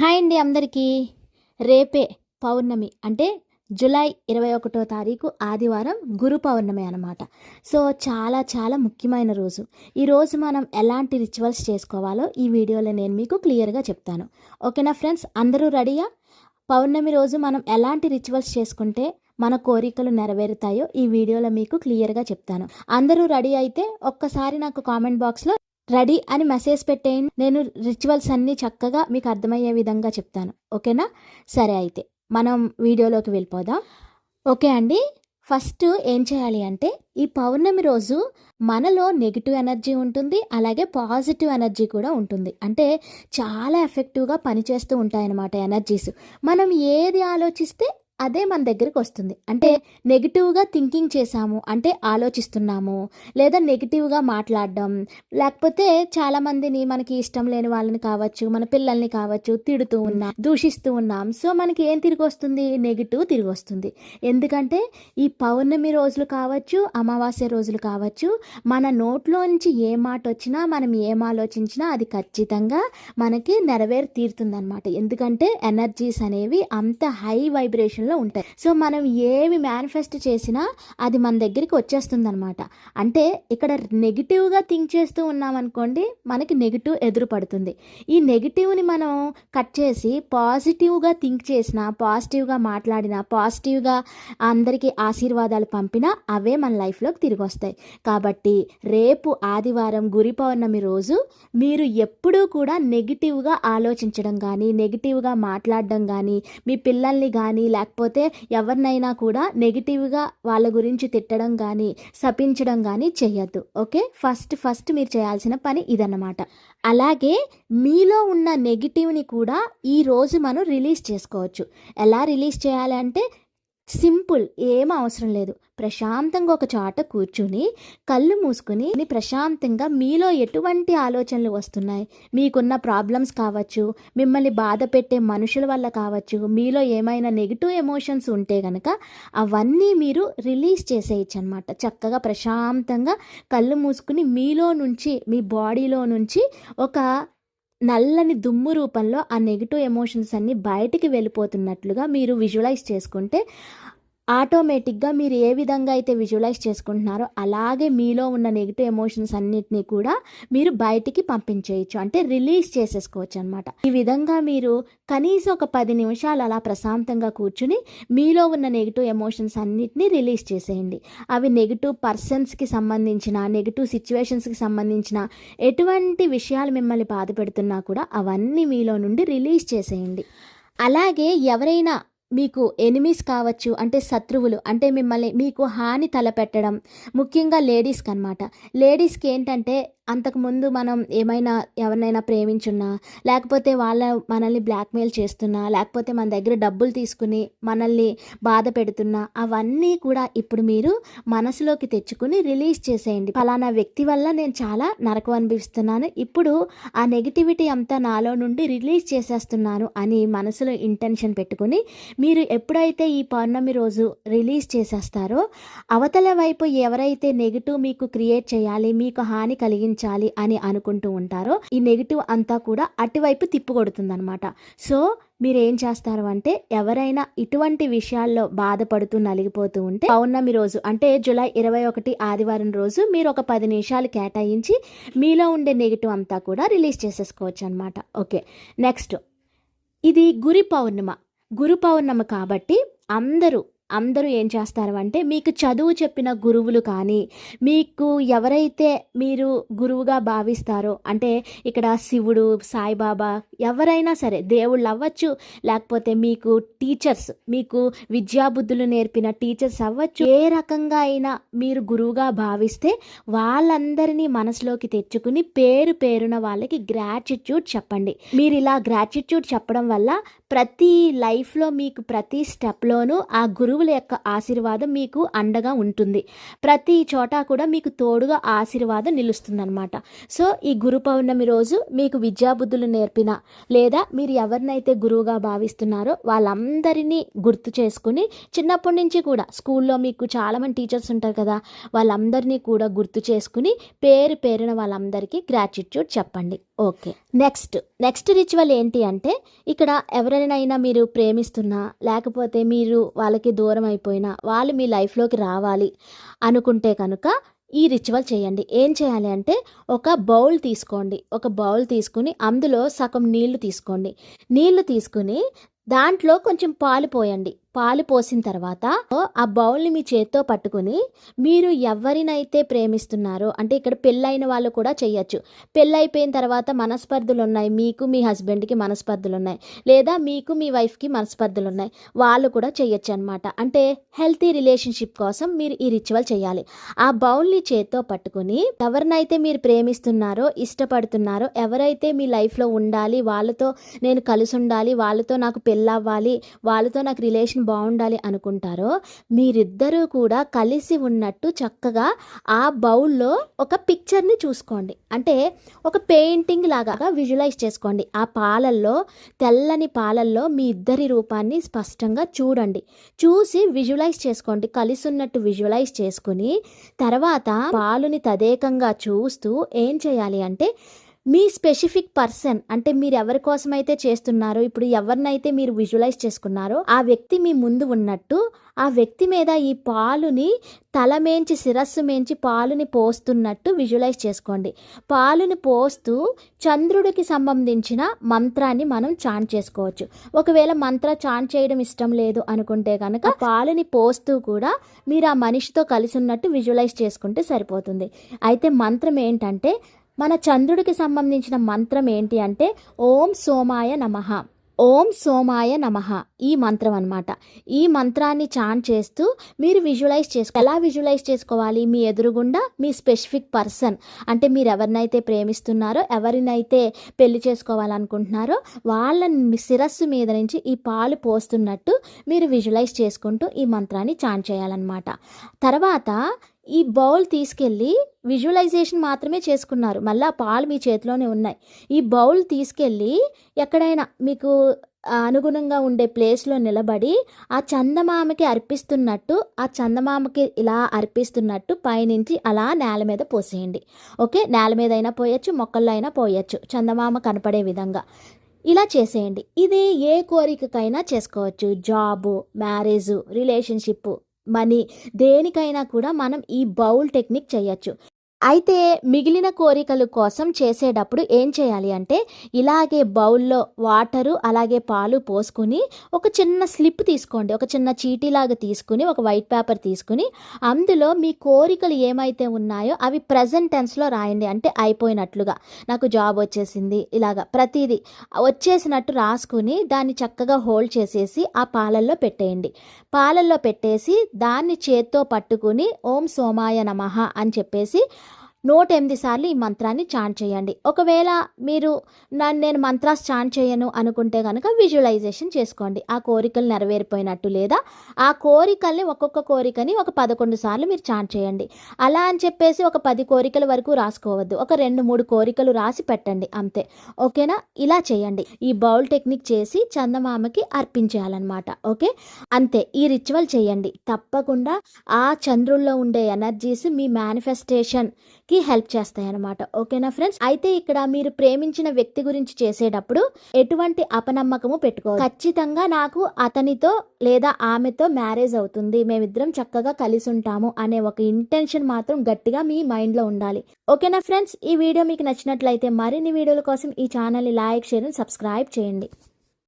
Hi అండి అందరికీ. రేపే పౌర్ణమి అంటే జూలై ఇరవై ఒకటో తారీఖు ఆదివారం గురు పౌర్ణమి అనమాట సో చాలా చాలా ముఖ్యమైన రోజు. ఈ రోజు మనం ఎలాంటి రిచువల్స్ చేసుకోవాలో ఈ వీడియోలో నేను మీకు క్లియర్గా చెప్తాను. ఓకేనా ఫ్రెండ్స్? అందరూ రెడీయా? పౌర్ణమి రోజు మనం ఎలాంటి రిచువల్స్ చేసుకుంటే మన కోరికలు నెరవేరుతాయో ఈ వీడియోలో మీకు క్లియర్గా చెప్తాను. అందరూ రెడీ అయితే ఒక్కసారి నాకు కామెంట్ బాక్స్లో రెడీ అని మెసేజ్ పెట్టేయండి. నేను రిచువల్స్ అన్నీ చక్కగా మీకు అర్థమయ్యే విధంగా చెప్తాను. ఓకేనా? సరే అయితే మనం వీడియోలోకి వెళ్ళిపోదాం. ఓకే అండి ఫస్ట్ ఏం చేయాలి అంటే ఈ పౌర్ణమి రోజు మనలో నెగిటివ్ ఎనర్జీ ఉంటుంది అలాగే పాజిటివ్ ఎనర్జీ కూడా ఉంటుంది. అంటే చాలా ఎఫెక్టివ్గా పనిచేస్తూ ఉంటాయన్నమాట ఎనర్జీస్. మనం ఏది ఆలోచిస్తే అదే మన దగ్గరికి వస్తుంది. అంటే నెగిటివ్గా థింకింగ్ చేసాము అంటే ఆలోచిస్తున్నాము లేదా నెగిటివ్గా మాట్లాడడం లేకపోతే చాలామందిని మనకి ఇష్టం లేని వాళ్ళని కావచ్చు మన పిల్లల్ని కావచ్చు తిడుతూ ఉన్నాం దూషిస్తూ ఉన్నాం. సో మనకి ఏం తిరిగి వస్తుంది? నెగిటివ్ తిరిగి వస్తుంది. ఎందుకంటే ఈ పౌర్ణమి రోజులు కావచ్చు అమావాస్య రోజులు కావచ్చు మన నోట్లోంచి ఏ మాట వచ్చినా మనం ఏం ఆలోచించినా అది ఖచ్చితంగా మనకి నెరవేరు తీరుతుందన్నమాట. ఎందుకంటే ఎనర్జీస్ అనేవి అంత హై వైబ్రేషన్లో ఉంటాయి. సో మనం ఏమి మేనిఫెస్ట్ చేసినా అది మన దగ్గరికి వచ్చేస్తుంది అనమాట అంటే ఇక్కడ నెగిటివ్గా థింక్ చేస్తూ ఉన్నామనుకోండి మనకి నెగిటివ్ ఎదురు పడుతుంది. ఈ నెగిటివ్ని మనం కట్ చేసి పాజిటివ్గా థింక్ చేసిన పాజిటివ్గా మాట్లాడినా పాజిటివ్గా అందరికీ ఆశీర్వాదాలు పంపినా అవే మన లైఫ్లోకి తిరిగి వస్తాయి. కాబట్టి రేపు ఆదివారం గురి పౌర్ణమి రోజు మీరు ఎప్పుడూ కూడా నెగిటివ్గా ఆలోచించడం కానీ నెగిటివ్గా మాట్లాడడం కానీ మీ పిల్లల్ని కానీ లేకపోతే ఎవరినైనా కూడా నెగిటివ్గా వాళ్ళ గురించి తిట్టడం కానీ శపించడం కానీ చేయొద్దు ఓకే? ఫస్ట్ ఫస్ట్ మీరు చేయాల్సిన పని ఇదన్నమాట. అలాగే మీలో ఉన్న నెగిటివ్ని కూడా ఈ రోజు మనం రిలీజ్ చేసుకోవచ్చు. ఎలా రిలీజ్ చేయాలంటే సింపుల్ ఏం అవసరం లేదు. ప్రశాంతంగా ఒక చోట కూర్చుని కళ్ళు మూసుకుని ప్రశాంతంగా మీలో ఎటువంటి ఆలోచనలు వస్తున్నాయి? మీకున్న ప్రాబ్లమ్స్ కావచ్చు మిమ్మల్ని బాధ పెట్టే మనుషుల వల్ల కావచ్చు మీలో ఏమైనా నెగిటివ్ ఎమోషన్స్ ఉంటే కనుక అవన్నీ మీరు రిలీజ్ చేసేయచ్చు అనమాట చక్కగా ప్రశాంతంగా కళ్ళు మూసుకుని మీలో నుంచి మీ బాడీలో నుంచి ఒక నల్లని దుమ్ము రూపంలో ఆ నెగిటివ్ ఎమోషన్స్ అన్నీ బయటికి వెళ్ళిపోతున్నట్లుగా మీరు విజువలైజ్ చేసుకుంటే ఆటోమేటిక్గా మీరు ఏ విధంగా అయితే విజువలైజ్ చేసుకుంటున్నారో అలాగే మీలో ఉన్న నెగిటివ్ ఎమోషన్స్ అన్నిటినీ కూడా మీరు బయటికి పంపించేయచ్చు. అంటే రిలీజ్ చేసేసుకోవచ్చు అనమాట ఈ విధంగా మీరు కనీసం ఒక పది నిమిషాలు అలా ప్రశాంతంగా కూర్చుని మీలో ఉన్న నెగిటివ్ ఎమోషన్స్ అన్నిటినీ రిలీజ్ చేసేయండి. అవి నెగిటివ్ పర్సన్స్కి సంబంధించిన నెగిటివ్ సిచ్యువేషన్స్కి సంబంధించిన ఎటువంటి విషయాలు మిమ్మల్ని బాధ పెడుతున్నా కూడా అవన్నీ మీలో నుండి రిలీజ్ చేసేయండి. అలాగే ఎవరైనా మీకు ఎనిమీస్ కావచ్చు అంటే శత్రువులు అంటే మిమ్మల్ని మీకు హాని తలపెట్టడం ముఖ్యంగా లేడీస్కి అనమాట లేడీస్కి ఏంటంటే అంతకుముందు మనం ఏమైనా ఎవరినైనా ప్రేమించున్నా లేకపోతే వాళ్ళ మనల్ని బ్లాక్మెయిల్ చేస్తున్నా లేకపోతే మన దగ్గర డబ్బులు తీసుకుని మనల్ని బాధ పెడుతున్నా అవన్నీ కూడా ఇప్పుడు మీరు మనసులోకి తెచ్చుకుని రిలీజ్ చేసేయండి. ఫలానా వ్యక్తి వల్ల నేను చాలా నరకం అనిపిస్తున్నాను ఇప్పుడు ఆ నెగిటివిటీ అంతా నాలో నుండి రిలీజ్ చేసేస్తున్నాను అని మనసులో ఇంటెన్షన్ పెట్టుకుని మీరు ఎప్పుడైతే ఈ పౌర్ణమి రోజు రిలీజ్ చేసేస్తారో అవతల వైపు ఎవరైతే నెగిటివ్ మీకు క్రియేట్ చేయాలి మీకు హాని కలిగించాలి అని అనుకుంటూ ఉంటారో ఈ నెగిటివ్ అంతా కూడా అటువైపు తిప్పుకొడుతుందనమాట సో మీరు ఏం చేస్తారు అంటే ఎవరైనా ఇటువంటి విషయాల్లో బాధపడుతూ నలిగిపోతూ ఉంటే పౌర్ణమి రోజు అంటే జూలై ఇరవై ఒకటి ఆదివారం రోజు మీరు ఒక పది నిమిషాలు కేటాయించి మీలో ఉండే నెగిటివ్ అంతా కూడా రిలీజ్ చేసేసుకోవచ్చు అనమాట ఓకే నెక్స్ట్. ఇది గురి పౌర్ణమ. గురు పౌర్ణమి కాబట్టి అందరూ అందరూ ఏం చేస్తారు అంటే మీకు చదువు చెప్పిన గురువులు కానీ మీకు ఎవరైతే మీరు గురువుగా భావిస్తారో అంటే ఇక్కడ శివుడు సాయిబాబా ఎవరైనా సరే దేవుళ్ళు అవ్వచ్చు లేకపోతే మీకు టీచర్స్ మీకు విద్యాబుద్ధులు నేర్పిన టీచర్స్ అవ్వచ్చు ఏ రకంగా అయినా మీరు గురువుగా భావిస్తే వాళ్ళందరినీ మనసులోకి తెచ్చుకుని పేరు పేరున వాళ్ళకి గ్రాటిట్యూడ్ చెప్పండి. మీరు ఇలా గ్రాటిట్యూడ్ చెప్పడం వల్ల ప్రతి లైఫ్లో మీకు ప్రతి స్టెప్లోనూ ఆ గురువు గురువుల యొక్క ఆశీర్వాదం మీకు అండగా ఉంటుంది. ప్రతి చోట కూడా మీకు తోడుగా ఆశీర్వాదం నిలుస్తుందన్నమాట. సో ఈ గురు పౌర్ణమి రోజు మీకు విద్యాబుద్ధులు నేర్పిన లేదా మీరు ఎవరినైతే గురువుగా భావిస్తున్నారో వాళ్ళందరినీ గుర్తు చేసుకుని చిన్నప్పటి నుంచి కూడా స్కూల్లో మీకు చాలామంది టీచర్స్ ఉంటారు కదా వాళ్ళందరినీ కూడా గుర్తు చేసుకుని పేరు పేరున వాళ్ళందరికీ గ్రాటిట్యూడ్ చెప్పండి. ఓకే. నెక్స్ట్ నెక్స్ట్ రిచువల్ ఏంటి అంటే ఇక్కడ ఎవరినైనా మీరు ప్రేమిస్తున్నా లేకపోతే మీరు వాళ్ళకి దూరం దూరం అయిపోయినా వాళ్ళు మీ లైఫ్లోకి రావాలి అనుకుంటే కనుక ఈ రిచువల్ చేయండి. ఏం చేయాలి అంటే ఒక బౌల్ తీసుకోండి. ఒక బౌల్ తీసుకుని అందులో సగం నీళ్ళు తీసుకోండి. నీళ్ళు తీసుకుని దాంట్లో కొంచెం పాలు పోయండి. పాలు పోసిన తర్వాత ఆ బౌల్ని మీ చేత్తో పట్టుకుని మీరు ఎవరినైతే ప్రేమిస్తున్నారో అంటే ఇక్కడ పెళ్ళైన వాళ్ళు కూడా చేయొచ్చు పెళ్ళైపోయిన తర్వాత మనస్పర్ధలు ఉన్నాయి మీకు మీ హస్బెండ్కి మనస్పర్ధలు ఉన్నాయి లేదా మీకు మీ వైఫ్కి మనస్పర్ధలు ఉన్నాయి వాళ్ళు కూడా చేయొచ్చు అనమాట అంటే హెల్తీ రిలేషన్షిప్ కోసం మీరు ఈ రిచువల్ చేయాలి ఆ బౌల్ని చేత్తో పట్టుకుని ఎవరినైతే మీరు ప్రేమిస్తున్నారో ఇష్టపడుతున్నారో ఎవరైతే మీ లైఫ్లో ఉండాలి వాళ్ళతో నేను కలిసి ఉండాలి వాళ్ళతో నాకు పెళ్ళవ్వాలి వాళ్ళతో నాకు రిలేషన్ బాగుండాలి అనుకుంటారో మీరిద్దరూ కూడా కలిసి ఉన్నట్టు చక్కగా ఆ బౌల్లో ఒక పిక్చర్ని చూసుకోండి. అంటే ఒక పెయింటింగ్ లాగా విజువలైజ్ చేసుకోండి. ఆ పాలల్లో తెల్లని పాలల్లో మీ ఇద్దరి రూపాన్ని స్పష్టంగా చూడండి. చూసి విజువలైజ్ చేసుకోండి. కలిసి ఉన్నట్టు విజువలైజ్ చేసుకుని తర్వాత పాలుని తదేకంగా చూస్తూ ఏం చేయాలి అంటే మీ స్పెసిఫిక్ పర్సన్ అంటే మీరు ఎవరి కోసం అయితే చేస్తున్నారో ఇప్పుడు ఎవరినైతే మీరు విజువలైజ్ చేసుకున్నారో ఆ వ్యక్తి మీ ముందు ఉన్నట్టు ఆ వ్యక్తి మీద ఈ పాలుని తలమేంచి శిరస్సు మేంచి పాలుని పోస్తున్నట్టు విజువలైజ్ చేసుకోండి. పాలుని పోస్తూ చంద్రుడికి సంబంధించిన మంత్రాన్ని మనం చాంట్ చేసుకోవచ్చు. ఒకవేళ మంత్ర చాంట్ చేయడం ఇష్టం లేదు అనుకుంటే కనుక పాలుని పోస్తూ కూడా మీరు ఆ మనిషితో కలిసి ఉన్నట్టు విజువలైజ్ చేసుకుంటే సరిపోతుంది. అయితే మంత్రం ఏంటంటే మన చంద్రుడికి సంబంధించిన మంత్రం ఏంటి అంటే ఓం సోమాయ నమః. ఓం సోమాయ నమః ఈ మంత్రం అనమాట ఈ మంత్రాన్ని చాన్ చేస్తూ మీరు విజువలైజ్ చేసుకో ఎలా విజువలైజ్ చేసుకోవాలి? మీ ఎదురుగుండా మీ స్పెసిఫిక్ పర్సన్ అంటే మీరు ఎవరినైతే ప్రేమిస్తున్నారో ఎవరినైతే పెళ్ళి చేసుకోవాలనుకుంటున్నారో వాళ్ళ శిరస్సు మీద నుంచి ఈ పాలు పోస్తున్నట్టు మీరు విజువలైజ్ చేసుకుంటూ ఈ మంత్రాన్ని చాన్ చేయాలన్నమాట. తర్వాత ఈ బౌల్ తీసుకెళ్ళి విజువలైజేషన్ మాత్రమే చేసుకున్నారు. మళ్ళీ ఆ పాలు మీ చేతిలోనే ఉన్నాయి. ఈ బౌల్ తీసుకెళ్ళి ఎక్కడైనా మీకు అనుగుణంగా ఉండే ప్లేస్లో నిలబడి ఆ చందమామకి అర్పిస్తున్నట్టు ఆ చందమామకి ఇలా అర్పిస్తున్నట్టు పైనుంచి అలా నేల మీద పోసేయండి. ఓకే? నేల మీద అయినా పోయచ్చు మొక్కల్లో అయినా పోయచ్చు చందమామ కనపడే విధంగా. ఇలా చేసేయండి. ఇది ఏ కోరికకైనా చేసుకోవచ్చు. జాబు మ్యారేజు రిలేషన్షిప్ మనీ దేనికైనా కూడా మనం ఈ బౌల్ టెక్నిక్ చేయొచ్చు. అయితే మిగిలిన కోరికల కోసం చేసేటప్పుడు ఏం చేయాలి అంటే ఇలాగే బౌల్లో వాటరు అలాగే పాలు పోసుకుని ఒక చిన్న స్లిప్ తీసుకోండి. ఒక చిన్న చీటీలాగా తీసుకుని ఒక వైట్ పేపర్ తీసుకుని అందులో మీ కోరికలు ఏమైతే ఉన్నాయో అవి ప్రజెంట్ టెన్స్లో రాయండి. అంటే అయిపోయినట్లుగా. నాకు జాబ్ వచ్చేసింది ఇలాగా. ప్రతిదీ వచ్చేసినట్టు రాసుకుని దాన్ని చక్కగా హోల్డ్ చేసేసి ఆ పాలల్లో పెట్టేయండి. పాలల్లో పెట్టేసి దాన్ని చేత్తో పట్టుకుని ఓం సోమాయ నమః అని చెప్పేసి నూట ఎనిమిది సార్లు ఈ మంత్రాన్ని చాంట్ చేయండి. ఒకవేళ మీరు నన్ను నేను మంత్రాస్ చాంట్ చేయను అనుకుంటే కనుక విజువలైజేషన్ చేసుకోండి. ఆ కోరికలు నెరవేరిపోయినట్టు లేదా ఆ కోరికల్ని ఒక్కొక్క కోరికని ఒక పదకొండు సార్లు మీరు చాంట్ చేయండి. అలా అని చెప్పేసి ఒక పది కోరికల వరకు రాసుకోవద్దు. ఒక రెండు మూడు కోరికలు రాసి పెట్టండి. అంతే. ఓకేనా? ఇలా చేయండి. ఈ బౌల్ టెక్నిక్ చేసి చందమామకి అర్పించేయాలన్నమాట. ఓకే? అంతే. ఈ రిచువల్ చేయండి. తప్పకుండా ఆ చంద్రుల్లో ఉండే ఎనర్జీస్ మీ మేనిఫెస్టేషన్కి మనకి హెల్ప్ చేస్తాయి అనమాట ఓకేనా ఫ్రెండ్స్? అయితే ఇక్కడ మీరు ప్రేమించిన వ్యక్తి గురించి చేసేటప్పుడు ఎటువంటి అపనమ్మకము పెట్టుకో ఖచ్చితంగా నాకు అతనితో లేదా ఆమెతో మ్యారేజ్ అవుతుంది. మేమిద్దరం చక్కగా కలిసి ఉంటాము అనే ఒక ఇంటెన్షన్ మాత్రం గట్టిగా మీ మైండ్లో ఉండాలి. ఓకేనా ఫ్రెండ్స్? ఈ వీడియో మీకు నచ్చినట్లయితే మరిన్ని వీడియోల కోసం ఈ ఛానల్ని లైక్ షేర్ సబ్స్క్రైబ్ చేయండి.